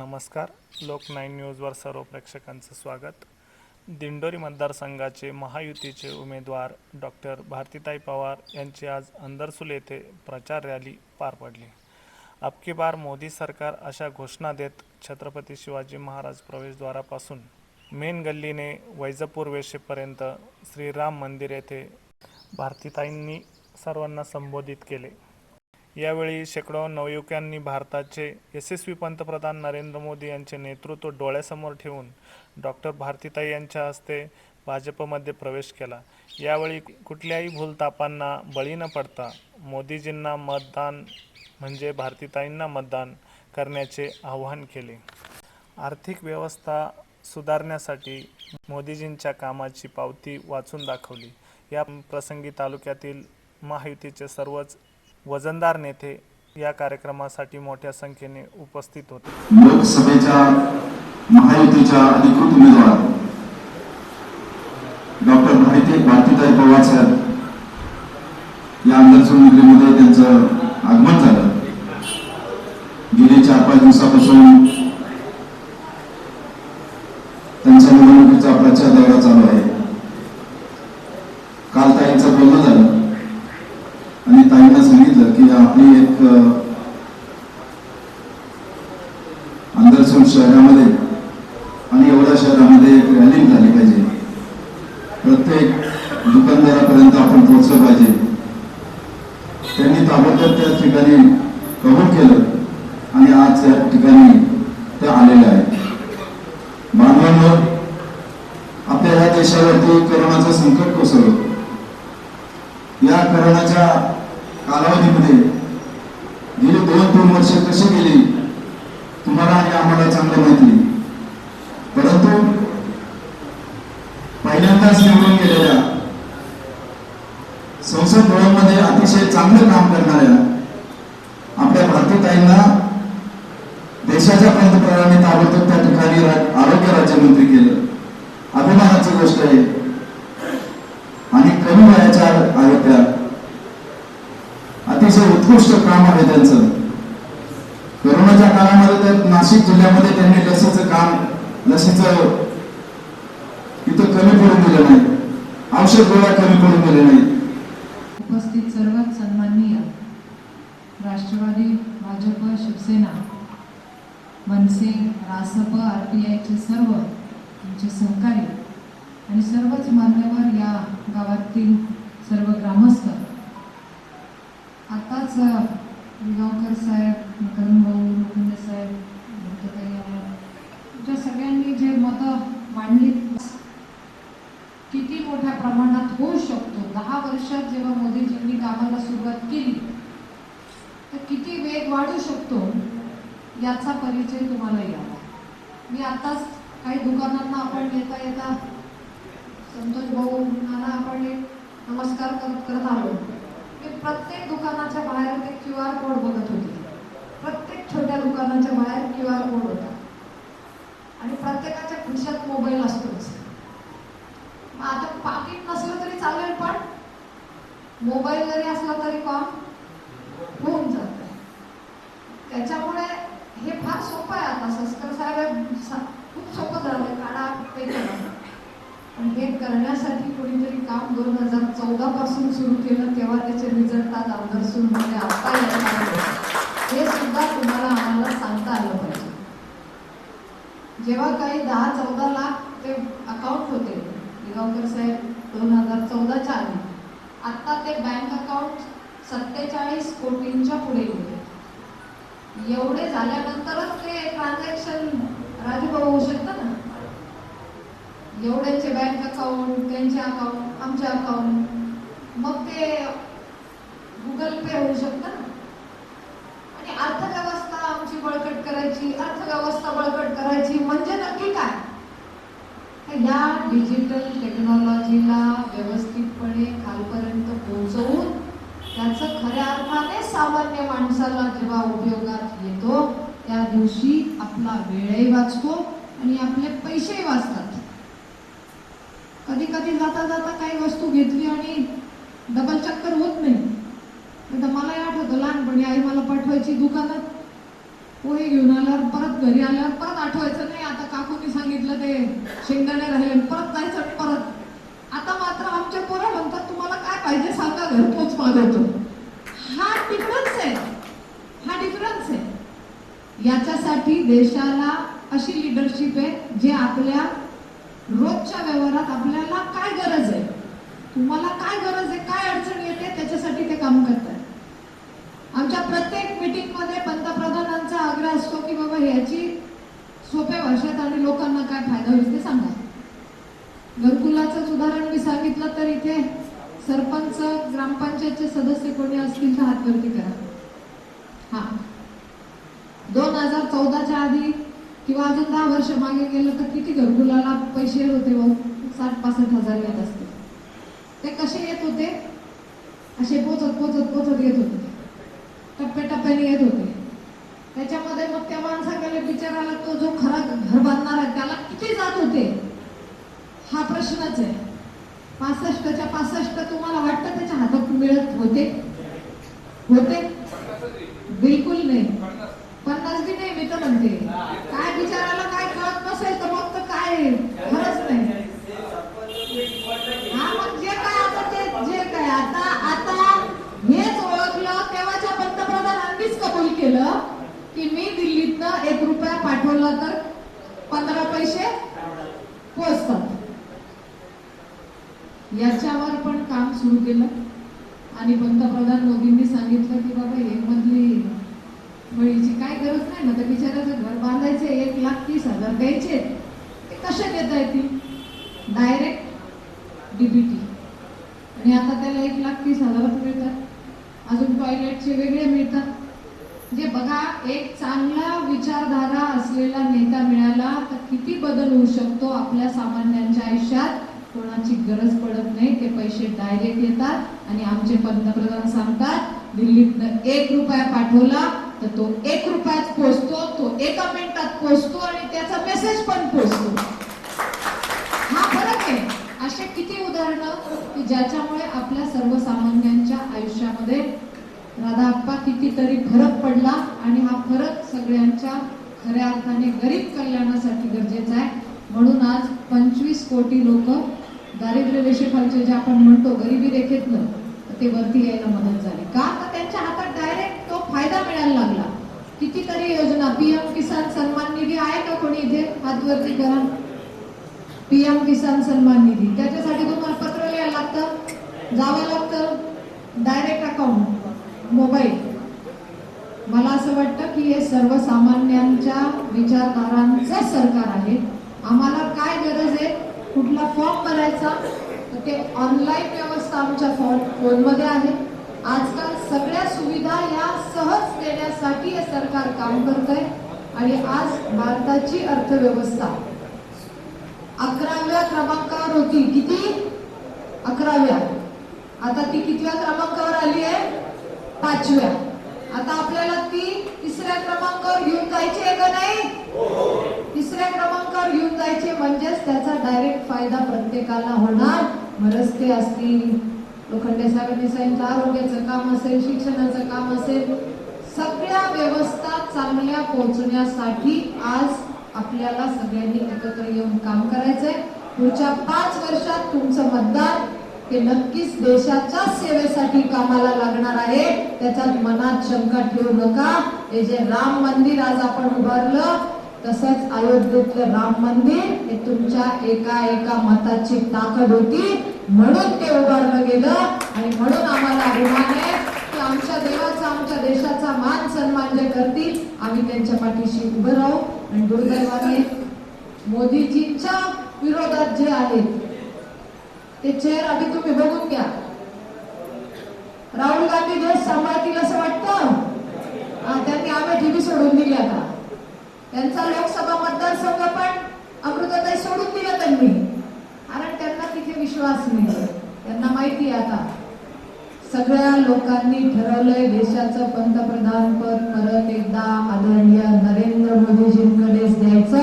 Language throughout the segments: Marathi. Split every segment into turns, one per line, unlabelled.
नमस्कार. लोक नाईन न्यूजवर सर्व प्रेक्षकांचं स्वागत. दिंडोरी मतदारसंघाचे महायुतीचे उमेदवार डॉक्टर भारतीताई पवार यांची आज अंदरसूल येथे प्रचार रॅली पार पडली. अबकी बार मोदी सरकार अशा घोषणा देत छत्रपती शिवाजी महाराज प्रवेशद्वारापासून मेन गल्लीने वैजापूर वेशेपर्यंत श्रीराम मंदिर येथे भारतीताईंनी सर्वांना संबोधित केले. यावेळी शेकडो नवयुवकांनी भारताचे यशस्वी पंतप्रधान नरेंद्र मोदी यांचे नेतृत्व डोळ्यासमोर ठेवून डॉक्टर भारतीताई यांच्या हस्ते भाजपमध्ये प्रवेश केला. यावेळी कुठल्याही भूलतापांना बळी न पडता मोदीजींना मतदान म्हणजे भारतीताईंना मतदान करण्याचे आवाहन केले. आर्थिक व्यवस्था सुधारण्यासाठी मोदीजींच्या कामाची पावती वाचून दाखवली. या प्रसंगी तालुक्यातील महायुतीचे सर्वच वजनदार नेते या कार्यक्रमासाठी मोठ्या संख्येने उपस्थित होते.
लोकसभेच्या महायुतीच्या अधिकृत उमेदवार डॉक्टर भारती भारतीताई पवार साहेब या अंधरसून त्यांचं आगमन झालं. गेले चार पाच दिवसापासून त्यांच्या निवडणुकीचा प्रचार दौरा चालू आहे काल ताईंचं बोलणं झालं आणि ताईंना सांगितलं की आपली शहरामध्ये आणि एवढ्या शहरामध्ये एक रॅली झाली पाहिजे. प्रत्येक दुकानदारापर्यंत आपण पोहोचलं पाहिजे. त्यांनी ताबडतोब त्या ठिकाणी कबूल केलं आणि आज त्या ठिकाणी ते आलेल्या आहेत. बांधवांवर आपल्या या देशावरती करोनाचं संकट कोसळलं. या करोनाच्या कालावधीमध्ये दोन वर्ष कशी गेली? तुम्हाला आणि आम्हाला चांगलं माहिती परंतु पहिल्यांदाच निवडून गेलेल्या संसद भवनमध्ये अतिशय चांगलं काम करणाऱ्या आपल्या भारतीताईंना देशाच्या पंतप्रधानांनी ताबडतोब त्या ठिकाणी आरोग्य राज्यमंत्री केलं. अभिमानाची गोष्ट आहे. आणि कमी वयाच्या आहेत त्या अतिशय उत्कृष्ट काम आहे त्यांचं. कोरोनाच्या काळामध्ये तर नाशिक जिल्ह्यामध्ये त्यांनी लसीचं काम लसीचं इथं कमी पडून दिलं नाही. औषध गोळ्या कमी पडून दिले नाही.
उपस्थित सर्वच सन्माननीय राष्ट्रवादी भाजप शिवसेना मनसे रासप आर टी आयचे सर्व तुमचे सहकारी आणि सर्वच मान्यवर या गावातील सर्व ग्रामस्थ. आताच अ, साहेब मकरंद भाऊ मुकुंद साहेब भक्तताई आल्या. तुमच्या सगळ्यांनी जे मतं मांडली किती मोठ्या प्रमाणात होऊ शकतो? दहा वर्षात जेव्हा मोदीजींनी कामाला सुरुवात केली तर किती वेग वाढू शकतो? याचा परिचय तुम्हाला यावा. मी आताच काही दुकानांना आपण येता येता संतोष भाऊ नाना आपण एक नमस्कार करत करत आलो. मी प्रत्येक दुकानाच्या बाहेर ते क्यू आर कोड बघत होते. प्रत्येक छोट्या दुकानाच्या बाहेर क्यू आर कोड होता. आणि प्रत्येकाच्या खिशात मोबाईल असतोच. मग आता पाकिट नसलं तरी चालेल पण मोबाईल जरी असला तरी काम होऊन जात. त्याच्यामुळे हे फार सोपं आहे आता. सस्कर साहेब खूप सोपं झालंय. काढा करा. पण हे करण्यासाठी कोणीतरी काम दोन हजार चौदा पासून सुरू केलं तेव्हा त्याचे रिझल्ट आज आमदारसून मध्ये आता यायला लागले. हे सुद्धा तुम्हाला आम्हाला सांगता आलं पाहिजे जेव्हा काही दहा चौदा लाख ते अकाउंट होते निगावकर साहेब दोन हजार चौदाच्या आधी आत्ता ते बँक अकाउंट सत्तेचाळीस कोटींच्या पुढे गेले. एवढे झाल्यानंतरच ते ट्रान्झॅक्शन राजूभाऊ होऊ शकतं ना? एवढ्यांचे बँक अकाउंट त्यांचे अकाउंट आमचे अकाउंट मग ते गुगल पे होऊ शकतं ना आणि अर्थव्यवस्था आमची बळकट करायची अर्थव्यवस्था बळकट करायची म्हणजे नक्की काय? या डिजिटल टेक्नॉलॉजीला व्यवस्थितपणे खालपर्यंत पोहोचवून त्याचं खऱ्या अर्थाने सामान्य माणसाला जेव्हा उपयोगात येतो त्या दिवशी आपला वेळही वाचतो आणि आपले पैसेही वाचतात. कधी कधी जाता जाता काही वस्तू घेतली आणि डबल चक्कर होत नाही. मला तर आठवतं लहानपणी आई मला पाठवायची दुकानात पोहे घेऊन आल्यावर परत घरी आल्यावर परत आठवायचं नाही. आता काकूनी सांगितलं ते शेंगदाणे राहिले परत जायचं परत. आता मात्र आमच्या पोरं म्हणतात तुम्हाला काय पाहिजे सांगा घरपोच मागवतो हा डिफरन्स आहे. हा डिफरन्स आहे. याच्यासाठी देशाला अशी लिडरशिप आहे जे आपल्या रोजच्या व्यवहारात आपल्याला काय गरज आहे. तुम्हाला काय गरज आहे काय अडचण येते त्याच्यासाठी ते काम करतात आमच्या प्रत्येक असतो ह्याची सोप्या भाषेत आणि लोकांना काय फायदा होईल ते सांगा. घरकुलाचं उदाहरण मी सांगितलं तर इथे सरपंच ग्रामपंचायतचे सदस्य कोणी असतील तर हातवरती करा. हा. दोन हजार चौदाच्या आधी किंवा अजून दहा वर्ष मागे गेलं तर किती घरकुलाला पैसे येत होते व साठ पासष्ट हजार येत असते. ते कसे येत होते? असे पोचत पोचत पोचत येत होते. टप्प्याटप्प्याने येत होते. त्याच्यामध्ये मग त्या माणसाकडे बिचाराला तो जो खरा घर बांधणार आहे त्याला किती जात होते? हा प्रश्नच आहे. पासष्टच्या पासष्ट तुम्हाला वाटतं त्याच्या हातात मिळत होते? होते? बिलकुल नाही. पन्नास बी नाही मी तर म्हणते. काय बिचाराला काय कळत नसेल तर मग तर काय खरंच नाही. हा मग जे काय आता ते जे काय आता आता हेच ओळखलं तेव्हाच्या पंतप्रधानांनीच कबूल केलं की मी दिल्लीतनं एक रुपया पाठवला तर? पंधरा पैसे? पोचतात. याच्यावर पण काम सुरू केलं. आणि पंतप्रधान मोदींनी सांगितलं की बाबा हे मधली फळीची काय गरज नाही. ना तर बिचाराचं घर बांधायचे एक लाख तीस हजार द्यायचे. ते कसे देता येतील? डायरेक्ट डीबीटी आणि आता त्याला एक लाख तीस हजारात मिळतात. अजून टॉयलेटचे वेगळे मिळतात. जे बघा एक चांगला विचारधारा असलेला नेता मिळाला तर किती बदल होऊ शकतो आपल्या सामान्यांच्या आयुष्यात? कोणाची गरज पडत नाही ते पैसे डायरेक्ट येतात. आणि आमचे पंतप्रधान सांगतात दिल्लीतनं एक रुपया पाठवला तर तो एक रुपयात पोचतो तो एका मिनिटात पोचतो आणि त्याचा मेसेज पण पोचतो हा फरक आहे. असे किती उदाहरणं की ज्याच्यामुळे आपल्या सर्वसामान्यांच्या आयुष्यामध्ये राधाप्पा कितीतरी फरक पडला आणि हा फरक सगळ्यांच्या खऱ्या अर्थाने गरीब कल्याणासाठी गरजेचं आहे. म्हणून आज पंचवीस कोटी लोक दारिद्र्य रेषेखालचे जे आपण म्हणतो गरिबी रेखेतलं ते वरती यायला मदत झाली. का? तर त्यांच्या हातात डायरेक्ट तो फायदा मिळायला लागला. कितीतरी योजना पीएम किसान सन्मान निधी आहे का कोणी इथे? हात वरती करा पीएम किसान सन्मान निधी. त्याच्यासाठी तुम्हाला पत्र लिहायला लागतं. जावं लागतं डायरेक्ट अकाउंट मोबाईल मला असं वाटतं की हे सर्वसामान्यांच्या विचारधारांचं सरकार आहे. आम्हाला काय गरज आहे? कुठला फॉर्म भरायचा? तर ते ऑनलाईन व्यवस्था आमच्या फॉर्म फोनमध्ये आहे. आजकाल सगळ्या सुविधा या सहज देण्यासाठी हे सरकार काम करत आहे आणि आज भारताची अर्थव्यवस्था अकराव्या क्रमांकावर होती. किती? अकराव्या. आता ती कितव्या क्रमांकावर आली आहे? पाचव्या. आता आपल्याला ती तिसऱ्या क्रमांकावर घेऊन जायची आहे का नाही? तिसऱ्या क्रमांकावर घेऊन जायचे म्हणजेच त्याचा डायरेक्ट फायदा प्रत्येकाला होणार. मग रस्ते असतील. लोखंडे साहेबांनी सांगितलं आरोग्याचं काम असेल शिक्षणाचं काम असेल सगळ्या व्यवस्था चांगल्या पोहोचण्यासाठी आज आपल्याला सगळ्यांनी एकत्र येऊन काम करायचंय. पुढच्या पाच वर्षात तुमचं मतदान ते नक्कीच देशाच्या सेवेसाठी कामाला लागणार आहे. त्याच्यात मनात शंका ठेवू नका. हे जे राम मंदिर आज आपण उभारलं तसंच अयोध्येतलं राम मंदिर हे तुमच्या एका एका मताची ताकद होती. म्हणून ते उभारलं गेलं आणि म्हणून आम्हाला अभिमान आहे की आमच्या देवाचा आमच्या देशाचा मान सन्मान जे करतील आम्ही त्यांच्या पाठीशी उभं राहू. आणि दुर्दैवाने मोदीजींच्या विरोधात जे आहेत ते चेअर आधी तुम्ही बघून घ्या. राहुल गांधी देश सांभाळतील असं वाटतं? त्यांनी आम्ही टीव्ही सोडून दिली आता. त्यांचा लोकसभा मतदारसंघ पण अमृताताई सोडून दिला त्यांनी. कारण त्यांना तिथे विश्वास नाही. त्यांना माहिती आहे आता. सगळ्या लोकांनी ठरवलंय देशाचं पंतप्रधान पद परत एकदा आदरणीय नरेंद्र मोदीजींकडेच द्यायचं.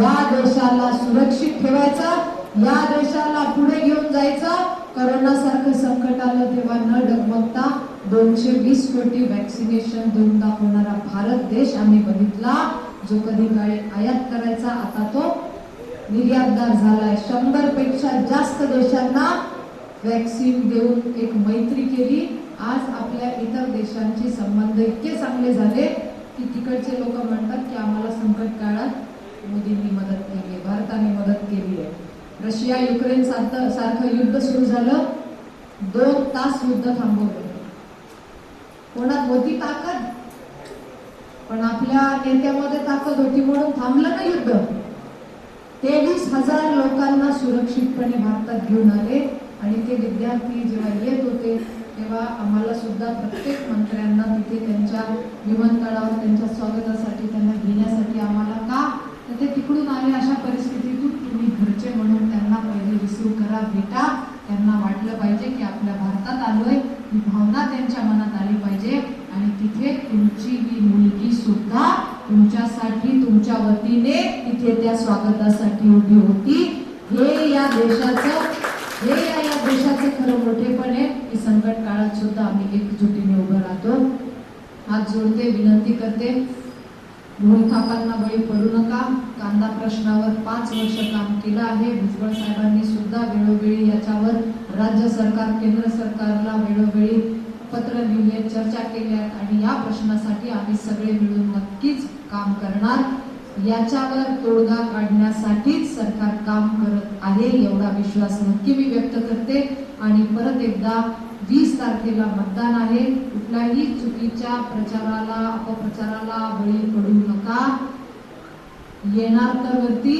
या देशाला सुरक्षित ठेवायचं. या देशाला पुढे जायचं. करोना सारखं संकट आलं तेव्हा न डगमगता दोनशे वीस कोटी वॅक्सिनेशन देऊन दाखवणारा भारत देश आम्ही बघितला. जो कधी काळी आयात करायचा आता तो निर्यातदार झालाय. शंभरपेक्षा जास्त देशांना वॅक्सिन देऊन एक मैत्री केली. आज आपल्या इतर देशांचे संबंध इतके चांगले झाले की तिकडचे लोक म्हणतात की आम्हाला संकट काळात मोदींनी मदत केली आहे भारताने मदत केली आहे. रशिया युक्रेन सारखं सारखं युद्ध सुरू झालं. दोन तास युद्ध थांबवलं. कोणात होती ताकद? पण आपल्या नेत्यामध्ये ताकद होती म्हणून थांबलं ना युद्ध. तेवीस हजार लोकांना सुरक्षितपणे भारतात घेऊन आले. आणि ते विद्यार्थी जेव्हा येत होते तेव्हा आम्हाला सुद्धा प्रत्येक मंत्र्यांना तिथे त्यांच्या विमानतळावर त्यांच्या स्वागतासाठी त्यांना घेण्यासाठी आम्हाला का? तर ते तिकडून आले अशा परिस्थितीतून तुम्ही घरचे म्हणून त्यांना पहिले करा भेटा त्यांना वाटलं पाहिजे की आपल्या भारतात आलोय. ही भावना त्यांच्या मनात आली पाहिजे. आणि तिथे तुमची ही मुलगी सुद्धा तुमच्यासाठी तुमच्या वतीने तिथे त्या स्वागतासाठी उभी होती. हे या देशाचं हे या या देशाचं खरं मोठेपण आहे. की संकट काळात सुद्धा आम्ही एकजुटीने उभं राहतो. हात जोडते विनंती करते. भूमिकापांना बळी पडू नका. कांदा प्रश्नावर पाच वर्ष काम केलं आहे. भुजबळ साहेबांनी सुद्धा वेळोवेळी याच्यावर राज्य सरकार केंद्र सरकारला वेळोवेळी पत्र लिहिले चर्चा केल्या आणि या प्रश्नासाठी आम्ही सगळे मिळून नक्कीच काम करणार. याच्यावर तोडगा काढण्यासाठीच सरकार काम करत आहे एवढा विश्वास नक्की मी व्यक्त करते. आणि परत एकदा वीस तारखेला मतदान आहे. कुठल्याही चुकीच्या प्रचाराला अपप्रचाराला बळी पडू नका. येणार तर वरती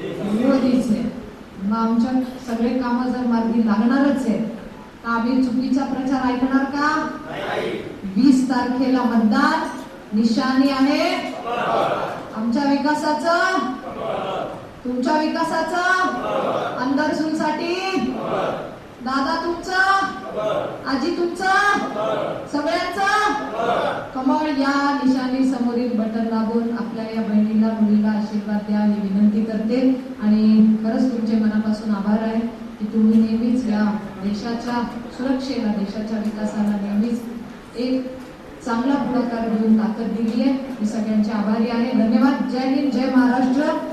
मोदीच आहे. मग आमच्या सगळे कामं जर मार्गी लागणारच आहे तर आम्ही चुकीचा प्रचार ऐकणार का? वीस तारखेला मतदान निशाणी आहे. आमच्या विकासाचं? तुमच्या विकासाचं? अंदरसूनसाठी दादा तुमचा? आजी तुमचा? सगळ्यांचा? कमळ या निशाणी समोरील बटन दाबून आपल्या या बहिणीला मुलीला आशीर्वाद द्या ही विनंती करते. आणि खरंच तुमचे मनापासून आभार आहे की तुम्ही नेहमीच या देशाच्या सुरक्षेला देशाच्या विकासाला नेहमीच एक चांगला पुढाकार घेऊन ताकद दिली आहे. मी सगळ्यांचे आभारी आहे. धन्यवाद. जय हिंद जय महाराष्ट्र.